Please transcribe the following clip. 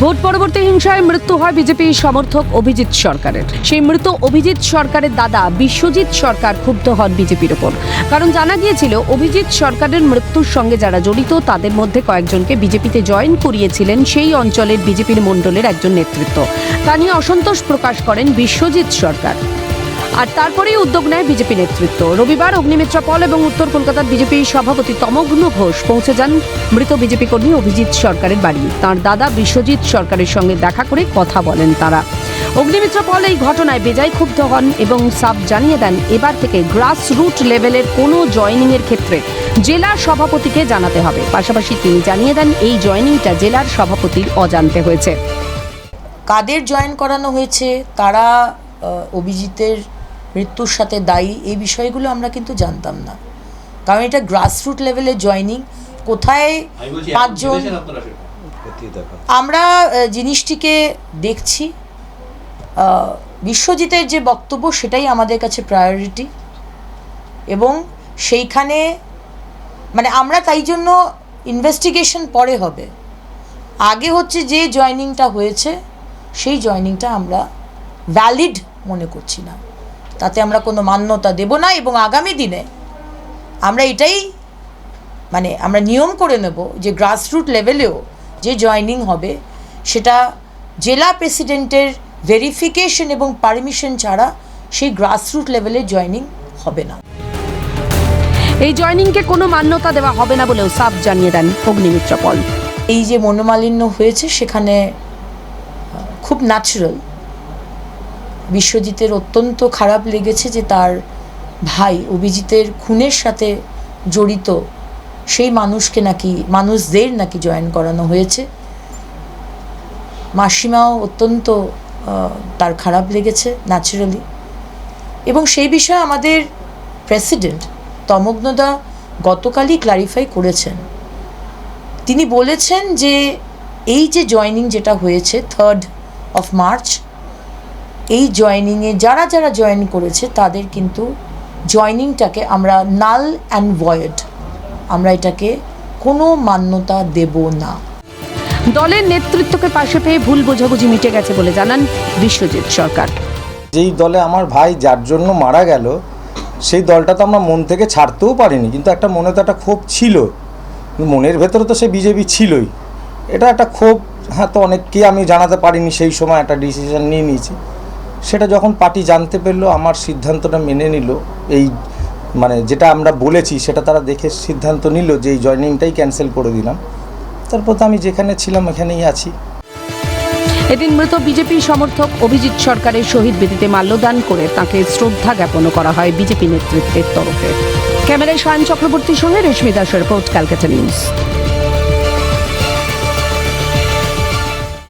Vote পরবর্তী হিংসায় মৃত্যু হয় বিজেপি সমর্থক অভিজিৎ সরকারের। সেই মৃত অভিজিৎ সরকারের দাদা বিশ্বজিৎ সরকার ক্ষুব্ধ হন বিজেপির ওপর। কারণ জানা গিয়েছিল, অভিজিৎ সরকারের মৃত্যুর সঙ্গে যারা জড়িত, তাদের মধ্যে কয়েকজনকে বিজেপিতে জয়েন করিয়েছিলেন সেই অঞ্চলের বিজেপির মণ্ডলের একজন নেতৃত্ব। তা নিয়ে অসন্তোষ প্রকাশ করেন বিশ্বজিৎ সরকার। আর তারপরেই উদ্যোগ নেয় বিজেপি নেতৃত্ব। রবিবার অগ্নিমিত্রা পল এবং উত্তর কলকাতার বিজেপি সভাপতি তমগ্ন ঘোষ পৌঁছে যান মৃত বিজেপি কর্মী অভিজিৎ সরকারের বাড়ি। তার দাদা বিশ্বজিৎ সরকারের সঙ্গে দেখা করে কথা বলেন তারা। অগ্নিমিত্র পল এই ঘটনায় বেজায় ক্ষুব্ধ হন এবং সাব জানিয়ে দেন, এবার থেকে গ্রাস রুট লেভেলের কোনো জয়নিংয়ের ক্ষেত্রে জেলা সভাপতিকে জানাতে হবে। পাশাপাশি তিনি জানিয়ে দেন, এই জয়নিংটা জেলার সভাপতির অজান্তে হয়েছে। কাদের জয়েন করানো হয়েছে? তারা অভিজিতের মৃত্যুর সাথে দায়ী এই বিষয়গুলো আমরা কিন্তু জানতাম না। কারণ এটা গ্রাসরুট লেভেলে জয়নিং কোথায় পাঁচজন আমরা জিনিসটিকে দেখছি। বিশ্বজিতের যে বক্তব্য সেটাই আমাদের কাছে প্রায়োরিটি এবং সেইখানে মানে আমরা তাই জন্য ইনভেস্টিগেশন পরে হবে। আগে হচ্ছে যে জয়নিংটা হয়েছে সেই জয়নিংটা আমরা ভ্যালিড মনে করছি না। তাতে আমরা কোনো মান্যতা দেব না এবং আগামী দিনে আমরা এটাই মানে আমরা নিয়ম করে নেব যে গ্রাসরুট লেভেলেও যে জয়নিং হবে সেটা জেলা প্রেসিডেন্টের ভেরিফিকেশন এবং পারমিশন ছাড়া সেই গ্রাসরুট লেভেলে জয়নিং হবে না। এই জয়নিংকে কোনো মান্যতা দেওয়া হবে না বলেও সাফ জানিয়ে দেন অগ্নিমিত্র পল। এই যে মনোমালিন্য হয়েছে সেখানে খুব ন্যাচারাল বিশ্বজিতের অত্যন্ত খারাপ লেগেছে যে তার ভাই অভিজিতের খুনের সাথে জড়িত সেই মানুষকে নাকি, মানুষদের নাকি জয়েন করানো হয়েছে। মাসিমাও অত্যন্ত তার খারাপ লেগেছে ন্যাচারালি এবং সেই বিষয়ে আমাদের প্রেসিডেন্ট তমগ্নদা গতকালই ক্লারিফাই করেছেন। তিনি বলেছেন যে এই যে জয়নিং যেটা হয়েছে থার্ড অফ মার্চ এই জয়নিংয়ে যারা যারা জয়েন করেছে তাদের কিন্তু জয়নিংটাকে আমরা নাল অ্যান্ড ভয়েড আমরা এটাকে কোনো মান্যতা দেব না। দলের নেতৃত্বকে পাশে পেয়ে ভুল বোঝাবুঝি মিটে গেছে বলে জানান বিশ্বজিৎ সরকার। যেই দলে আমার ভাই যার জন্য মারা গেল সেই দলটা তো আমরা মন থেকে ছাড়তেও পারিনি কিন্তু একটা মনে তো একটা ক্ষোভ ছিল। মনের ভেতরে তো সে বিজেপি ছিলই। এটা একটা ক্ষোভ হ্যাঁ তো অনেককে আমি জানাতে পারিনি সেই সময় একটা ডিসিশন নিয়ে নিয়েছি। সেটা যখন পার্টি জানতে পারল, আমার সিদ্ধান্তটা মেনে নিল। এই মানে যেটা আমরা বলেছি, সেটা তারা দেখে সিদ্ধান্ত নিল যে এই জয়নিংটাই ক্যান্সেল করে দিলাম। তারপর তো আমি যেখানে ছিলাম এখানেই আছি। এদিন মৃত বিজেপি সমর্থক অভিজিৎ সরকারের শহীদ বেদিতে মাল্যদান করে তাকে শ্রদ্ধা জ্ঞাপনও করা হয় বিজেপি নেতৃত্বের তরফে। ক্যামেরায় সায়ন চক্রবর্তীর সঙ্গে রেশমি দাসের রিপোর্ট, ক্যালকাটা নিউজ।